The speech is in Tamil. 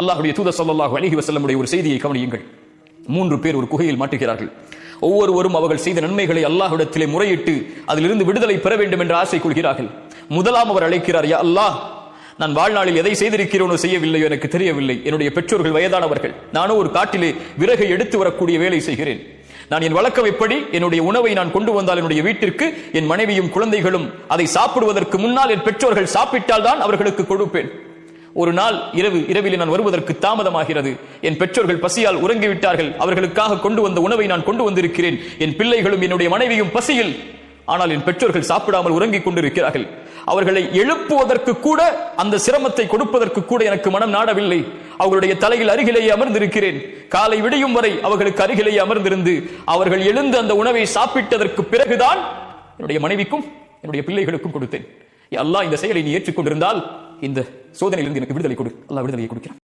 அல்லாஹுடைய தூத ஸல்லல்லாஹு அலிஹி வசல்லமுடைய ஒரு செய்தியை கவனியுங்கள். மூன்று பேர் ஒரு குகையில் மாட்டுகிறார்கள். ஒவ்வொருவரும் அவர்கள் செய்த நன்மைகளை அல்லாஹ்விடத்திலே முறையிட்டு அதிலிருந்து விடுதலை பெற வேண்டும் என்ற ஆசை கொள்கிறார்கள். முதலாம் அவர் அழைக்கிறார் யா அல்லாஹ் நான் வாழ்நாளில் எதை செய்திருக்கிறோனோ செய்யவில்லையோ எனக்கு தெரியவில்லை. என்னுடைய பெற்றோர்கள் வயதானவர்கள். நானும் ஒரு காட்டிலே விறகை எடுத்து வரக்கூடிய வேலை செய்கிறேன். நான் என் வழக்கம் எப்படி என்னுடைய உணவை நான் கொண்டு வந்தால் என்னுடைய வீட்டிற்கு என் மனைவியும் குழந்தைகளும் அதை சாப்பிடுவதற்கு முன்னால் என் பெற்றோர்கள் சாப்பிட்டால் தான் அவர்களுக்கு கொடுப்பேன். ஒரு நாள் இரவு இரவில் நான் வருவதற்கு தாமதமாகிறது. என் பெற்றோர்கள் பசியால் உறங்கிவிட்டார்கள். அவர்களுக்காக கொண்டு வந்த உணவை நான் கொண்டு வந்திருக்கிறேன். என் பிள்ளைகளும் என்னுடைய மனைவியும் பசியில். ஆனால் என் பெற்றோர்கள் சாப்பிடாமல் உறங்கிக் கொண்டிருக்கிறார்கள். அவர்களை எழுப்புவதற்கு கூட அந்த சிரமத்தை கொடுப்பதற்கு கூட எனக்கு மனம் நாடவில்லை. அவர்களுடைய தலையில் அருகிலேயே அமர்ந்திருக்கிறேன். காலை விடியும் வரை அவர்களுக்கு அருகிலேயே அமர்ந்திருந்து அவர்கள் எழுந்து அந்த உணவை சாப்பிட்டதற்கு பிறகுதான் என்னுடைய மனைவிக்கும் என்னுடைய பிள்ளைகளுக்கும் கொடுத்தேன். எல்லாம் இந்த செயலை நீ ஏற்றுக்கொண்டிருந்தால் இந்த சோதனையிலிருந்து எனக்கு விடுதலை கொடு. அல்லாஹ் விடுதலையை கொடுக்கிறான்.